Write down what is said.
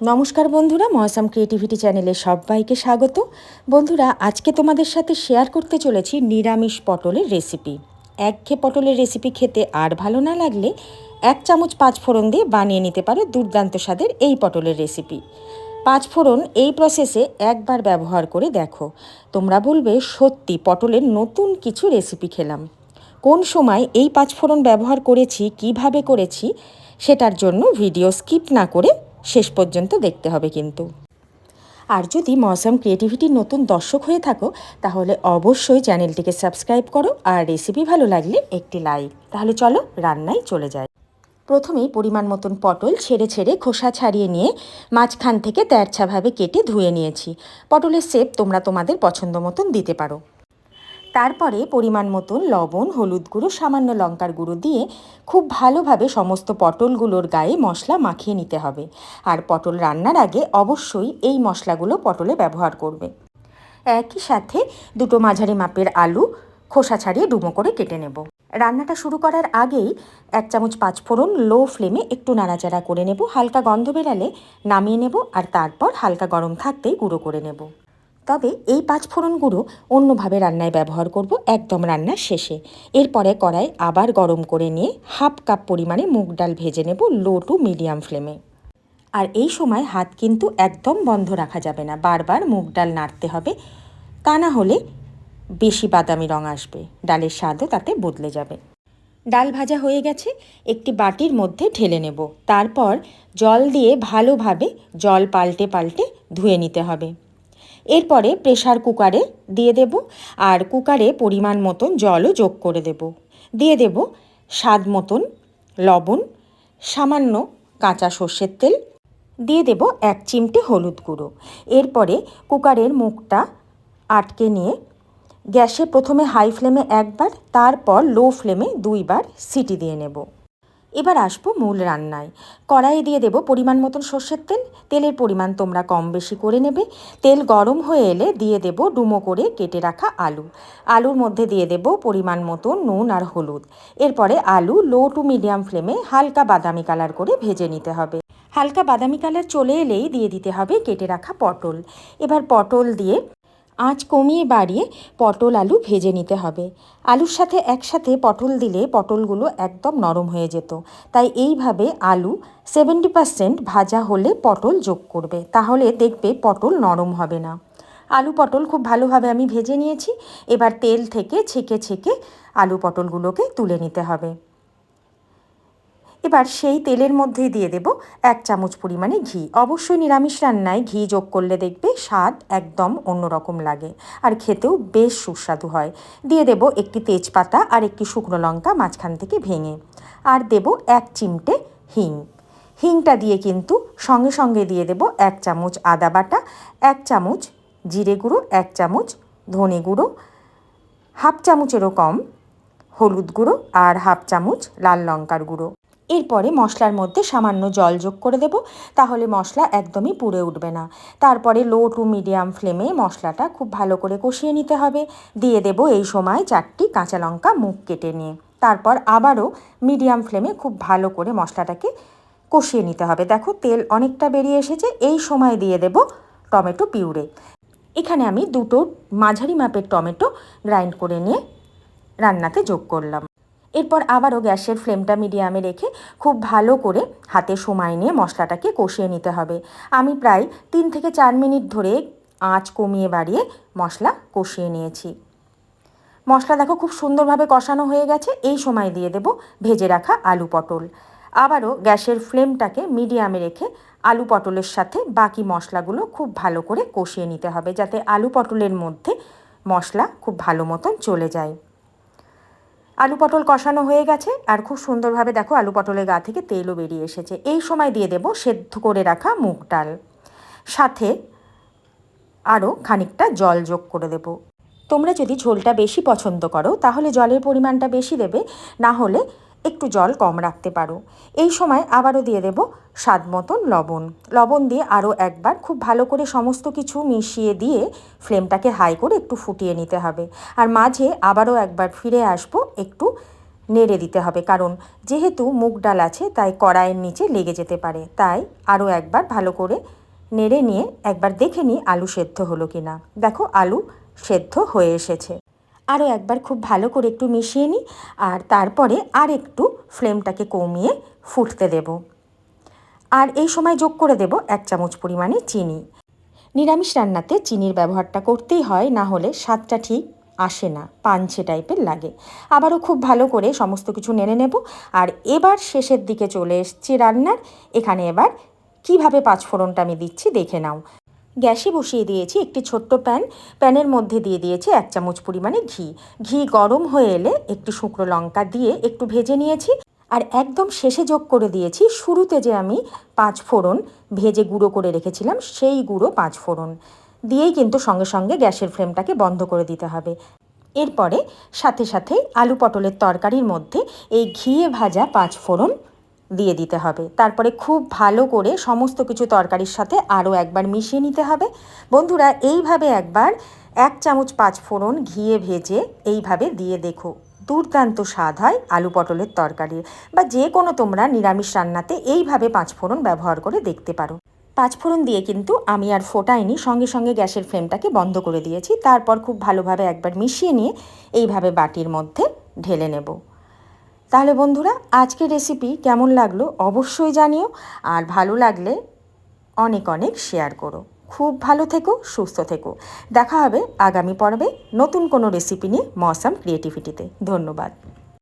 নমস্কার বন্ধুরা মৌসাম ক্রিয়েটিভিটি চ্যানেলে সবাইকে স্বাগত। বন্ধুরা, আজকে তোমাদের সাথে শেয়ার করতে চলেছি নিরামিষ পটলের রেসিপি। একঘে পটলের রেসিপি খেতে আর ভালো না লাগলে এক চামচ পাঁচ ফোড়ন দিয়ে বানিয়ে নিতে পারো দুর্দান্ত স্বাদের এই পটলের রেসিপি। পাঁচ ফোড়ন এই প্রসেসে একবার ব্যবহার করে দেখো। তোমরা বলবে, সত্যি পটলের নতুন কিছু রেসিপি খেলাম। কোন সময় এই পাঁচ ফোড়ন ব্যবহার করেছি, কীভাবে করেছি, সেটার জন্য ভিডিও স্কিপ না করে শেষ পর্যন্ত দেখতে হবে কিন্তু। আর যদি মৌসাম ক্রিয়েটিভিটির নতুন দর্শক হয়ে থাকো, তাহলে অবশ্যই চ্যানেলটিকে সাবস্ক্রাইব করো আর রেসিপি ভালো লাগলে একটি লাইক তাহলে চলো রান্নায় চলে যায় প্রথমেই পরিমাণ মতন পটল ছেড়ে ছেড়ে খোসা ছাড়িয়ে নিয়ে মাঝখান থেকে তেরছাভাবে কেটে ধুয়ে নিয়েছি। পটলের শেপ তোমরা তোমাদের পছন্দ মতন দিতে পারো। তারপরে পরিমাণ মতন লবণ, হলুদ গুঁড়ো, সামান্য লঙ্কার গুঁড়ো দিয়ে খুব ভালোভাবে সমস্ত পটলগুলোর গায়ে মশলা মাখিয়ে নিতে হবে। আর পটল রান্নার আগে অবশ্যই এই মশলাগুলো পটলে ব্যবহার করবে। একই সাথে দুটো মাঝারি মাপের আলু খোসা ছাড়িয়ে ডুমো করে কেটে নেব। রান্নাটা শুরু করার আগেই এক চামচ পাঁচফোড়ন লো ফ্লেমে একটু নাড়াচাড়া করে নেব। হালকা গন্ধ বেরালে নামিয়ে নেব আর তারপর হালকা গরম থাকতেই গুঁড়ো করে নেব। তবে এই পাঁচ ফোড়ন গুঁড়ো অন্যভাবে রান্নায় ব্যবহার করব একদম রান্নার শেষে। এরপরে কড়াই আবার গরম করে নিয়ে হাফ কাপ পরিমাণে মুগ ডাল ভেজে নেব লো টু মিডিয়াম ফ্লেমে। আর এই সময় হাত কিন্তু একদম বন্ধ রাখা যাবে না, বারবার মুগ ডাল নাড়তে হবে। তা না হলে বেশি বাদামি রং আসবে, ডালের স্বাদও তাতে বদলে যাবে। ডাল ভাজা হয়ে গেছে, একটি বাটির মধ্যে ঢেলে নেব। তারপর জল দিয়ে ভালোভাবে জল পাল্টে পাল্টে ধুয়ে নিতে হবে। এরপরে প্রেশার কুকারে দিয়ে দেব আর কুকারে পরিমাণ মতন জলও যোগ করে দেব। দিয়ে দেব স্বাদ মতন লবণ, সামান্য কাঁচা সর্ষের তেল। দিয়ে দেব এক চিমটে হলুদ গুঁড়ো। এরপরে কুকারের মুখটা আটকে নিয়ে গ্যাসে প্রথমে হাই ফ্লেমে একবার, তারপর লো ফ্লেমে দুইবার সিটি দিয়ে নেব। এবার আসব মূল রান্নায়। কড়াইয়ে দিয়ে দেব পরিমাণ মতন সর্ষের তেল। তেলের পরিমাণ তোমরা কম বেশি করে নেবে। তেল গরম হয়ে এলে দিয়ে দেব ডুমো করে কেটে রাখা আলু। আলুর মধ্যে দিয়ে দেব পরিমাণ মতন নুন আর হলুদ। এরপরে আলু লো টু মিডিয়াম ফ্লেমে হালকা বাদামি কালার করে ভেজে নিতে হবে। হালকা বাদামি কালার চলে এলেই দিয়ে দিতে হবে কেটে রাখা পটল। এবার পটল দিয়ে আঁচ কমিয়ে বাড়িয়ে পটল আলু ভেজে নিতে হবে। আলুর সাথে একসাথে পটল দিলে পটলগুলো একদম নরম হয়ে যেত। তাই এইভাবে আলু সেভেন্টি পার্সেন্ট ভাজা হলে পটল যোগ করবে। তাহলে দেখবে পটল নরম হবে না। আলু পটল খুব ভালোভাবে আমি ভেজে নিয়েছি। এবার তেল থেকে ছেঁকে ছেঁকে আলু পটলগুলোকে তুলে নিতে হবে। এবার সেই তেলের মধ্যেই দিয়ে দেব এক চামচ পরিমাণে ঘি। অবশ্যই নিরামিষ রান্নায় ঘি যোগ করলে দেখবে স্বাদ একদম অন্যরকম লাগে আর খেতেও বেশ সুস্বাদু হয়। দিয়ে দেব একটি তেজপাতা আর একটি শুকনো লঙ্কা মাঝখান থেকে ভেঙে আর দেব এক চিমটে হিং। হিংটা দিয়ে কিন্তু সঙ্গে সঙ্গে দিয়ে দেব এক চামচ আদা বাটা, এক চামচ জিরে গুঁড়ো, এক চামচ ধনে গুঁড়ো, হাফ চামচেরও কম হলুদ গুঁড়ো আর হাফ চামচ লাল লঙ্কার গুঁড়ো। এরপরে মশলার মধ্যে সামান্য জল যোগ করে দেব, তাহলে মশলা একদমই পুড়ে উঠবে না। তারপরে লো টু মিডিয়াম ফ্লেমে মশলাটা খুব ভালো করে কষিয়ে নিতে হবে। দিয়ে দেব এই সময় চারটি কাঁচা লঙ্কা মুখ কেটে নিয়ে। তারপর আবারও মিডিয়াম ফ্লেমে খুব ভালো করে মশলাটাকে কষিয়ে নিতে হবে। দেখো তেল অনেকটা বেরিয়ে এসেছে, এই সময় দিয়ে দেব টমেটো পিউরে। এখানে আমি দুটো মাঝারি মাপের টমেটো গ্রাইন্ড করে নিয়ে রান্নাতে যোগ করলাম। এরপর আবারও গ্যাসের ফ্লেমটা মিডিয়ামে রেখে খুব ভালো করে হাতে সময় নিয়ে মশলাটাকে কষিয়ে নিতে হবে। আমি প্রায় তিন থেকে চার মিনিট ধরে আঁচ কমিয়ে বাড়িয়ে মশলা কষিয়ে নিয়েছি। মশলা দেখো খুব সুন্দরভাবে কষানো হয়ে গেছে। এই সময় দিয়ে দেব ভেজে রাখা আলু পটল। আবারও গ্যাসের ফ্লেমটাকে মিডিয়ামে রেখে আলু পটলের সাথে বাকি মশলাগুলো খুব ভালো করে কষিয়ে নিতে হবে, যাতে আলু পটলের মধ্যে মশলা খুব ভালো মতন চলে যায়। আলু পটল কষানো হয়ে গেছে। আর খুব সুন্দরভাবে দেখো আলু পটলের গা থেকে তেলও বেরিয়ে এসেছে। এই সময় দিয়ে দেব সেদ্ধ করে রাখা মুগ ডাল। সাথে আরও খানিকটা জল যোগ করে দেব। তোমরা যদি ঝোলটা বেশি পছন্দ করো, তাহলে জলের পরিমাণটা বেশি দেবে। না হলে একটু জল কম রাখতে পারো। এই সময় আবারও দিয়ে দেব স্বাদ মতন লবণ। লবণ দিয়ে আরও একবার খুব ভালো করে সমস্ত কিছু মিশিয়ে দিয়ে ফ্লেমটাকে হাই করে একটু ফুটিয়ে নিতে হবে। আর মাঝে আবারও একবার ফিরে আসব, একটু নেড়ে দিতে হবে। কারণ যেহেতু মুগ ডাল আছে, তাই কড়াইয়ের নিচে লেগে যেতে পারে। তাই আরও একবার ভালো করে নেড়ে নিয়ে একবার দেখে নিই আলু সেদ্ধ হলো কি না দেখো আলু সেদ্ধ হয়ে এসেছে। আরও একবার খুব ভালো করে একটু মিশিয়ে নিই আর তারপরে আর একটু ফ্লেমটাকে কমিয়ে ফুটতে দেব। আর এই সময় যোগ করে দেব এক চামচ পরিমাণে চিনি। নিরামিষ রান্নাতে চিনির ব্যবহারটা করতেই হয়, না হলে স্বাদটা ঠিক আসে না পাঞ্চে টাইপের লাগে। আবারও খুব ভালো করে সমস্ত কিছু নেড়ে নেব। আর এবার শেষের দিকে চলে এসছি রান্নার। এখানে এবার কীভাবে পাঁচফোড়নটা আমি দিচ্ছি দেখে নাও। গ্যাসে বসিয়ে দিয়েছি একটি ছোট্ট প্যান। প্যানের মধ্যে দিয়ে দিয়েছি এক চামচ পরিমাণে ঘি। ঘি গরম হয়ে এলে একটু শুকনো লঙ্কা দিয়ে একটু ভেজে নিয়েছি। আর একদম শেষে যোগ করে দিয়েছি শুরুতে যে আমি পাঁচ ফোড়ন ভেজে গুঁড়ো করে রেখেছিলাম সেই গুঁড়ো পাঁচ ফোড়ন। দিয়েই কিন্তু সঙ্গে সঙ্গে গ্যাসের ফ্লেমটাকে বন্ধ করে দিতে হবে। এরপরে সাথে সাথে আলু পটলের তরকারির মধ্যে এই ঘিয়ে ভাজা পাঁচ ফোড়ন দিয়ে দিতে হবে। তারপরে খুব ভালো করে সমস্ত কিছু তরকারির সাথে আরও একবার মিশিয়ে নিতে হবে। বন্ধুরা, এইভাবে একবার এক চামচ পাঁচ ফোড়ন ঘিয়ে ভেজে এইভাবে দিয়ে দেখো, দুর্দান্ত স্বাদ হয় আলু পটলের তরকারির বা যে কোনো তোমরা নিরামিষ রান্নাতে এইভাবে পাঁচ ফোড়ন ব্যবহার করে দেখতে পারো। পাঁচফোড়ন দিয়ে কিন্তু আমি আর ফোটাইনি, সঙ্গে সঙ্গে গ্যাসের ফ্লেমটাকে বন্ধ করে দিয়েছি। তারপর খুব ভালোভাবে একবার মিশিয়ে নিয়ে এইভাবে বাটির মধ্যে ঢেলে নেব। তাহলে বন্ধুরা, আজকের রেসিপি কেমন লাগল অবশ্যই জানিও আর ভালো লাগলে অনেক অনেক শেয়ার করো। খুব ভালো থেকো, সুস্থ থেকো। দেখা হবে আগামী পর্বে নতুন কোনো রেসিপি নিয়ে মৌসাম ক্রিয়েটিভিটিতে ধন্যবাদ।